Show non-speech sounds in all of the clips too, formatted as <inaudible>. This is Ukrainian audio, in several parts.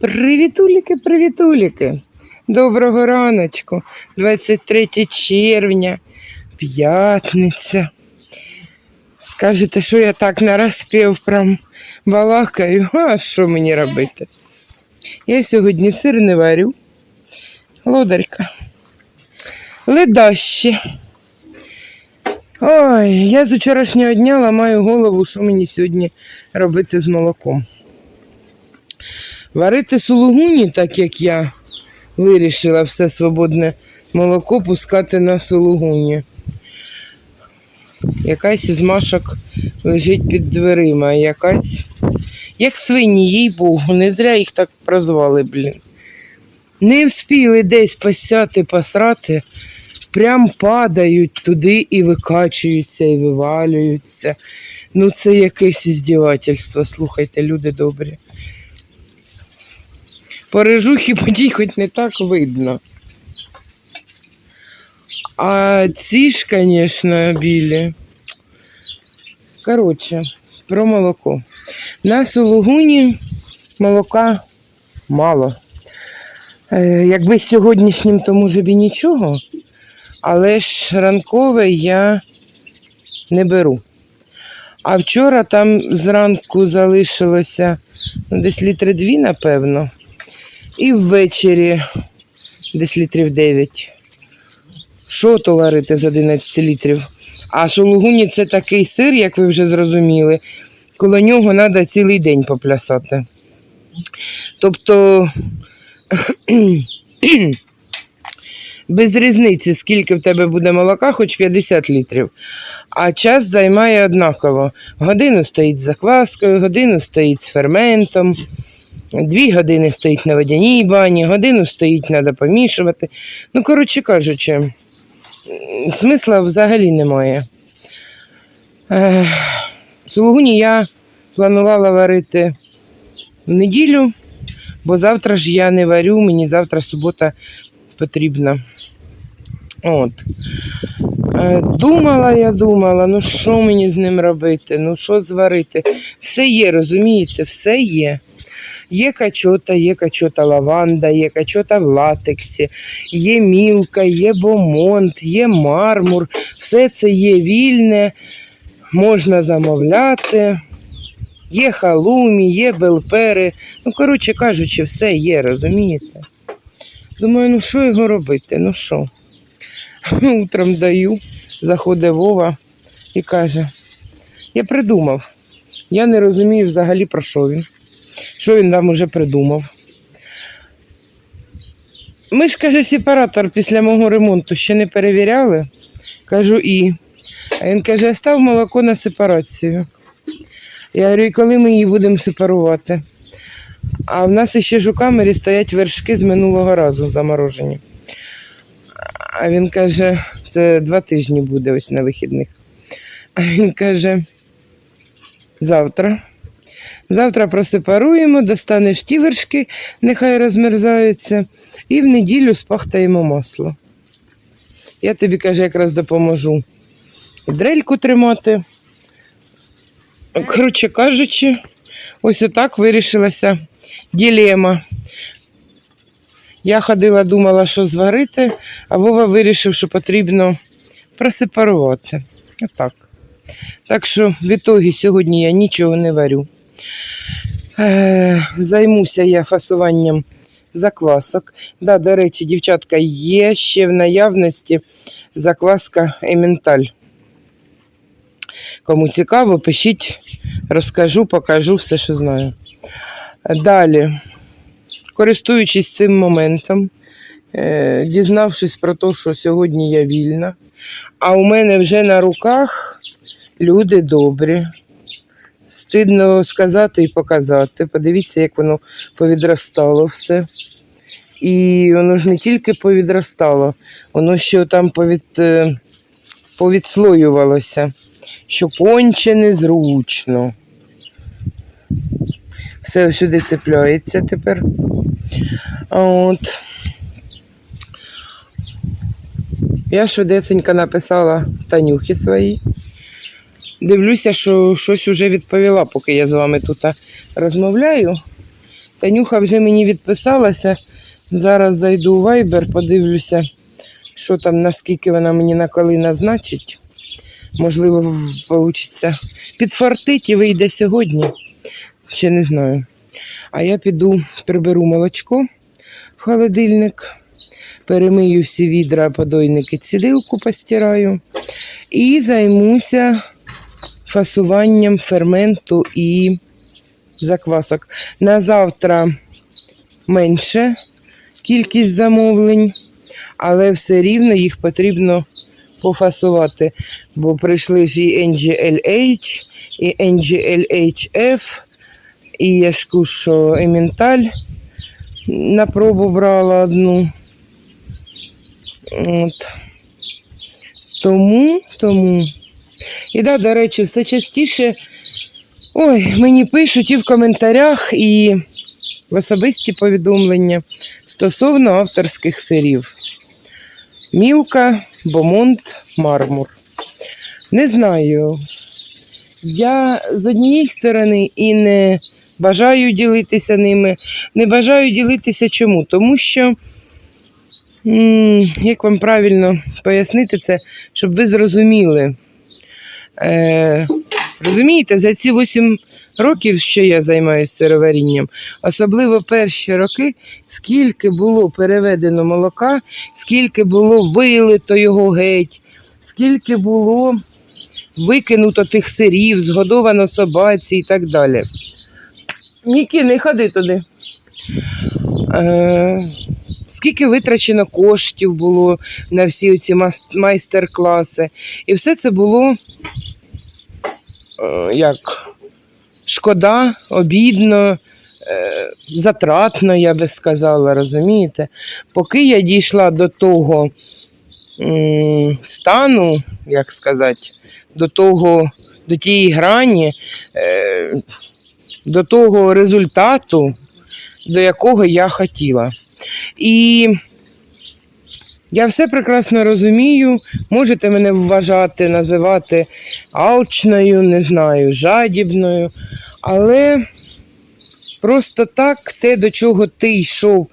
Привітуліки, привітуліки. Доброго раночку. 23 червня, п'ятниця. Скажете, що я так нараспів прям балакаю, а що мені робити? Я сьогодні сир не варю. Лодарка. Ледаще. Ой, я з вчорашнього дня ламаю голову, що мені сьогодні робити з молоком. Варити сулугуні, так як я вирішила все свободне молоко пускати на сулугуні. Якась із машок лежить під дверима, якась. Як свині, їй Богу, не зря їх так прозвали, блін. Не вспіли десь посяти, посрати, прям падають туди і викачуються, і вивалюються. Ну, це якесь іздівательство, слухайте, люди добрі. По режухі подій хоч не так видно. А ці ж, звісно, білі. Коротше, про молоко. На сулугуні молока мало. Е, якби сьогоднішнім, то може б і нічого, але ж ранкове я не беру. А вчора там зранку залишилося ну, десь літри дві, напевно. І ввечері десь літрів 9. Що то варити з 11 літрів? А сулугуні це такий сир, як ви вже зрозуміли. Коло нього треба цілий день поплясати. Тобто <clears throat> без різниці, скільки в тебе буде молока, хоч 50 літрів. А час займає однаково. Годину стоїть з закваскою, годину стоїть з ферментом. Дві години стоїть на водяній бані, годину стоїть, треба помішувати. Ну, коротше кажучи, смисла взагалі немає. Ех, Сулугуні я планувала варити в неділю, бо завтра ж я не варю, мені завтра субота потрібна. От. Е, Думала я, думала, ну що мені з ним робити, ну що зварити. Все є, розумієте, все є. Є качота, є качота лаванда, є качота в латексі, є мілка, є бомонт, є мармур. Все це є вільне, можна замовляти. Є халумі, є белпери. Ну, коротше кажучи, все є, розумієте? Думаю, ну що його робити? Ну що? Утром даю, заходить Вова і каже: я придумав. Я не розумію взагалі про що він. Що він там уже придумав? Ми ж, каже, сепаратор після мого ремонту ще не перевіряли. Кажу і. А він каже, став молоко на сепарацію. Я говорю, і коли ми її будемо сепарувати? А в нас ще ж у камері стоять вершки з минулого разу заморожені. А він каже, це два тижні буде ось на вихідних. А він каже, завтра. Завтра просепаруємо, достанеш ті вершки, нехай розмерзаються, і в неділю спахтаємо масло. Я тобі, каже, якраз допоможу дрельку тримати. Коротше кажучи, ось отак вирішилася ділема. Я ходила, думала, що зварити, а Вова вирішив, що потрібно просепарувати. Отак. Так що в ітогі сьогодні я нічого не варю. Е, Займуся я фасуванням заквасок. Да, до речі, дівчатка, є ще в наявності закваска Ементаль. Кому цікаво, пишіть, розкажу, покажу все, що знаю. Далі, користуючись цим моментом, е, дізнавшись про те, що сьогодні я вільна, а у мене вже на руках люди добрі. Стидно сказати і показати. Подивіться, як воно повідростало все. І воно ж не тільки повідростало, воно ще там повід, е, повідслоювалося, що конче незручно. Все сюди цепляється тепер. От. Я швидесенько написала Танюхи свої. Дивлюся, що щось уже відповіла, поки я з вами тут розмовляю. Танюха вже мені відписалася. Зараз зайду у Viber, подивлюся, що там, наскільки вона мені на коли назначить. Можливо, вийде підфартить і вийде сьогодні. Ще не знаю. А я піду приберу молочко в холодильник, перемию всі відра, подойники, цідилку постираю і займуся фасуванням ферменту і заквасок. На завтра менше кількість замовлень, але все рівно їх потрібно пофасувати, бо прийшли ж і NGLH, і NGLHF, і я ж що ементаль на пробу брала одну. От. Тому, тому. І да, до речі, все частіше. Ой, мені пишуть і в коментарях, і в особисті повідомлення стосовно авторських сирів. Мілка, Бомонт, Мармур. Не знаю. Я з однієї сторони і не бажаю ділитися ними. Не бажаю ділитися чому? Тому що, як вам правильно пояснити це, щоб ви зрозуміли. Е, розумієте, за ці 8 років, що я займаюся сироварінням, особливо перші роки, скільки було переведено молока, скільки було вилито його геть, скільки було викинуто тих сирів, згодовано собаці і так далі. Ніки, не ходи туди. Е, скільки витрачено коштів було на всі ці майстер-класи. І все це було як шкода, обідно, е, затратно, я би сказала, розумієте? Поки я дійшла до того стану, як сказати, до того, до тієї грані, е, до того результату, до якого я хотіла. І я все прекрасно розумію, можете мене вважати, називати алчною, не знаю, жадібною, але просто так те, до чого ти йшов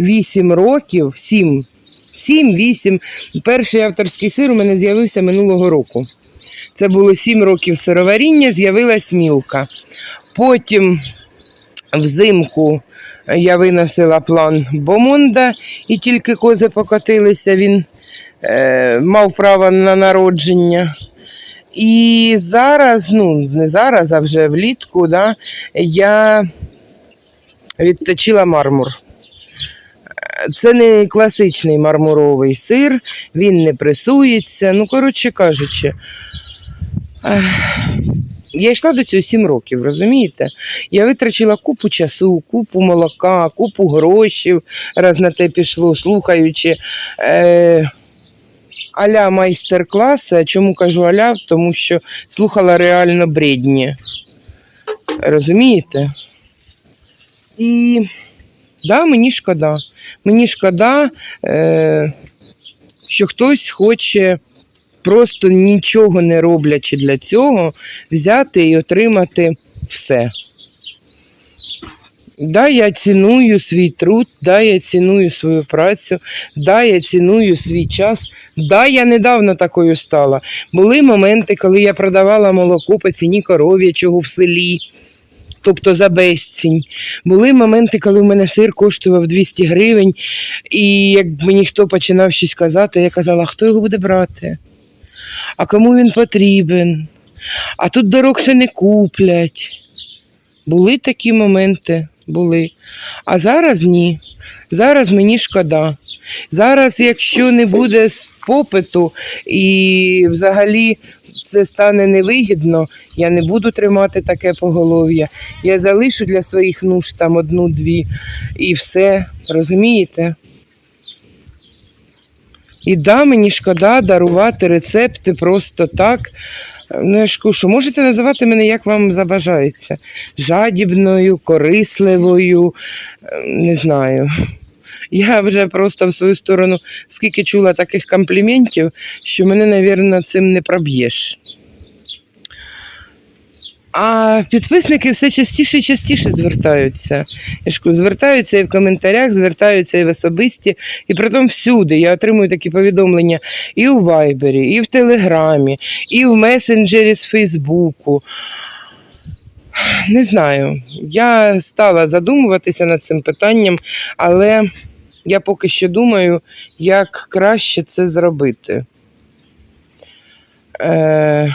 8 років, 7, 7-8, перший авторський сир у мене з'явився минулого року. Це було 7 років сироваріння, з'явилась мілка. Потім взимку я виносила план Бомонда, і тільки кози покотилися, він е, мав право на народження. І зараз, ну не зараз, а вже влітку, да, я відточила мармур. Це не класичний мармуровий сир, він не пресується. Ну, коротше кажучи, я йшла до цього 7 років, розумієте? Я витрачила купу часу, купу молока, купу грошей, раз на те пішло, слухаючи е, аля майстер-класи. Чому кажу аля? Тому що слухала реально бредні. Розумієте? І да, мені шкода. Мені шкода, е, що хтось хоче просто нічого не роблячи для цього, взяти і отримати все. Да, я ціную свій труд, да, я ціную свою працю, да, я ціную свій час. Да, я недавно такою стала. Були моменти, коли я продавала молоко по ціні коров'ячого в селі, тобто за безцінь. Були моменти, коли в мене сир коштував 200 гривень, і як мені хто починав щось казати, я казала, хто його буде брати? А кому він потрібен? А тут дорог ще не куплять. Були такі моменти, були. А зараз ні. Зараз мені шкода. Зараз, якщо не буде попиту і взагалі це стане невигідно, я не буду тримати таке поголов'я. Я залишу для своїх нужд там одну-дві і все. Розумієте? І да, мені шкода дарувати рецепти просто так. Ну, я ж кушу, можете називати мене, як вам забажається. Жадібною, корисливою, е, не знаю. Я вже просто в свою сторону скільки чула таких компліментів, що мене, навірно, цим не проб'єш. А підписники все частіше і частіше звертаються. Я ж звертаються і в коментарях, звертаються і в особисті, і притом всюди. Я отримую такі повідомлення і у Вайбері, і в Телеграмі, і в месенджері з Фейсбуку. Не знаю. Я стала задумуватися над цим питанням, але я поки що думаю, як краще це зробити. Е...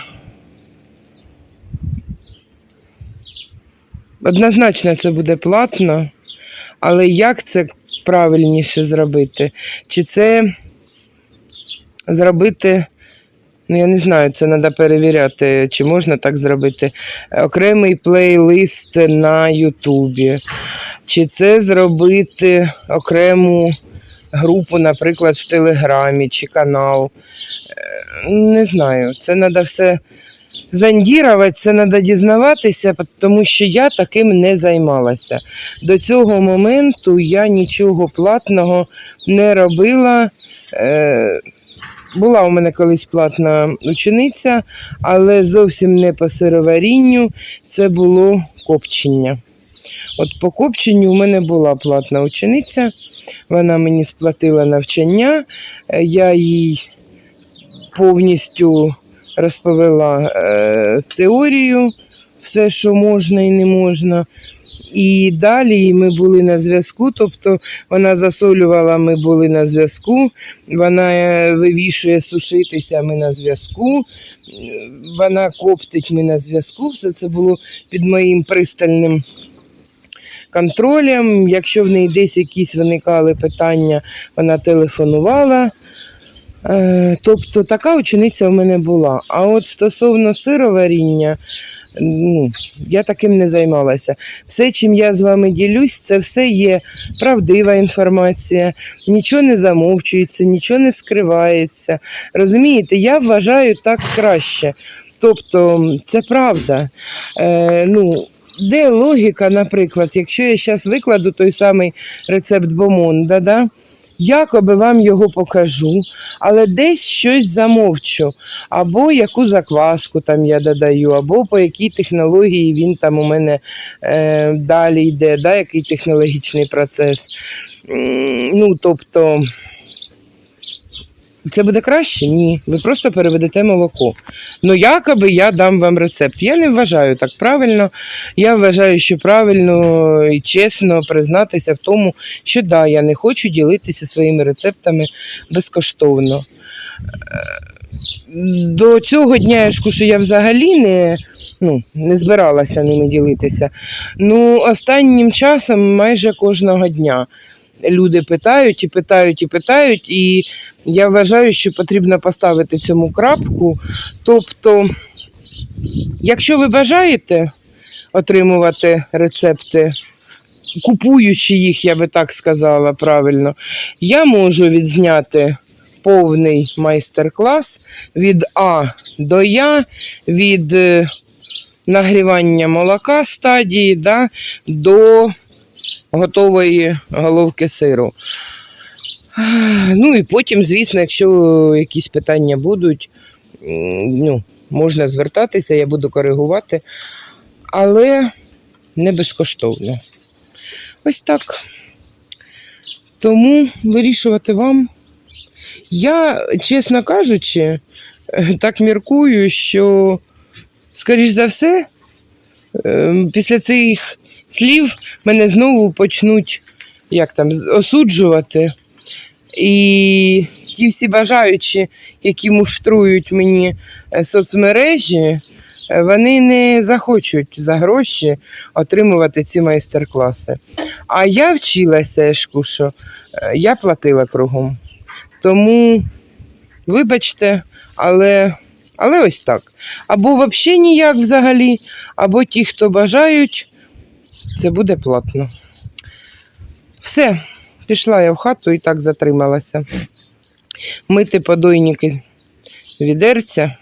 Однозначно це буде платно, але як це правильніше зробити? Чи це зробити, ну я не знаю, це треба перевіряти, чи можна так зробити. Окремий плейлист на Ютубі. Чи це зробити окрему групу, наприклад, в Телеграмі чи канал. Е, Не знаю, це треба все зондірувати, це треба дізнаватися, тому що я таким не займалася. До цього моменту я нічого платного не робила. Е, була у мене колись платна учениця, але зовсім не по сироварінню, це було копчення. От по копченню у мене була платна учениця, вона мені сплатила навчання, е, я їй повністю розповіла е, теорію, все, що можна і не можна. І далі ми були на зв'язку, тобто вона засолювала, ми були на зв'язку, вона е, вивішує сушитися, ми на зв'язку, е, вона коптить, ми на зв'язку. Все це було під моїм пристальним контролем. Якщо в неї десь якісь виникали питання, вона телефонувала. Е, Тобто така учениця в мене була. А от стосовно сироваріння, ну, я таким не займалася. Все, чим я з вами ділюсь, це все є правдива інформація, нічого не замовчується, нічого не скривається. Розумієте, я вважаю так краще. Тобто, це правда. Е, ну, де логіка, наприклад, якщо я зараз викладу той самий рецепт Бомонда, да? Якоби вам його покажу, але десь щось замовчу, або яку закваску там я додаю, або по якій технології він там у мене е, далі йде, да? який технологічний процес. Ну, тобто, це буде краще? Ні. Ви просто переведете молоко. Ну, якоби я дам вам рецепт. Я не вважаю так правильно. Я вважаю, що правильно і чесно признатися в тому, що да, я не хочу ділитися своїми рецептами безкоштовно. Е, До цього дня я ж я взагалі не, ну, не збиралася ними ділитися. Ну, останнім часом майже кожного дня люди питають і питають і питають, і я вважаю, що потрібно поставити цьому крапку. Тобто, якщо ви бажаєте отримувати рецепти, купуючи їх, я би так сказала правильно, я можу відзняти повний майстер-клас від А до Я, від е, нагрівання молока стадії да, до готової головки сиру. Ну і потім, звісно, якщо якісь питання будуть, ну, можна звертатися, я буду коригувати, але не безкоштовно. Ось так. Тому вирішувати вам. Я, чесно кажучи, так міркую, що, скоріш за все, е, після цих слів мене знову почнуть як там, осуджувати. І ті всі бажаючі, які муштрують мені е, соцмережі, е, вони не захочуть за гроші отримувати ці майстер-класи. А я вчилася, я кушу, е, я платила кругом. Тому, вибачте, але, але ось так. Або взагалі ніяк взагалі, або ті, хто бажають, це буде платно. Все, пішла я в хату і так затрималася. Мити подойники відерця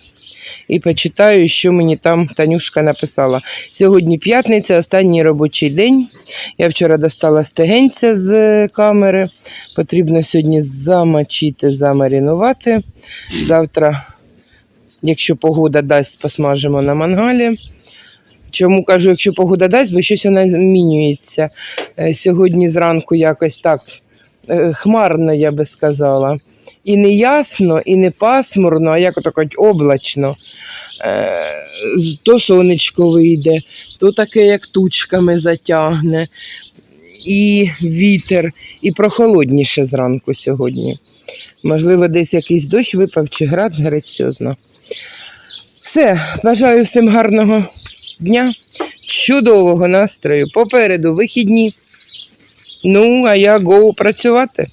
і почитаю, що мені там Танюшка написала. Сьогодні п'ятниця, останній робочий день. Я вчора достала стегенця з камери. Потрібно сьогодні замочити, замаринувати. Завтра, якщо погода дасть, посмажимо на мангалі. Чому кажу, якщо погода дасть, бо щось вона змінюється. Е, Сьогодні зранку якось так е, хмарно, я би сказала. І не ясно, і не пасмурно, а як ото кажуть, облачно. Е, То сонечко вийде, то таке, як тучками затягне, і вітер, і прохолодніше зранку сьогодні. Можливо, десь якийсь дощ випав чи град грецьозно. Все, бажаю всім гарного дня, чудового настрою. Попереду вихідні. Ну, а я гоу працювати.